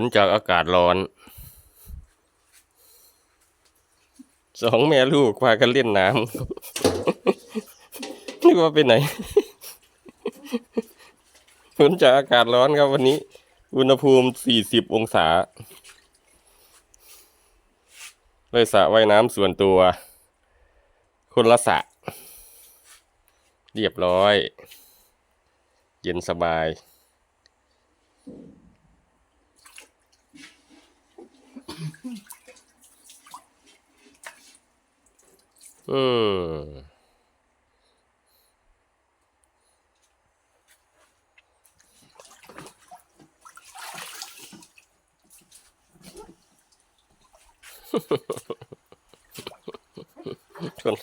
ลจากอากาศร้อน สองแม่ลูกพากันเล่นน้ำนึกว่าไปไหน ผลจากอากาศร้อนครับวันนี้ อุณหภูมิ40องศา เลยสระว่ายน้ำส่วนตัว คนละสระเรียบร้อย เย็นสบาย อืมคน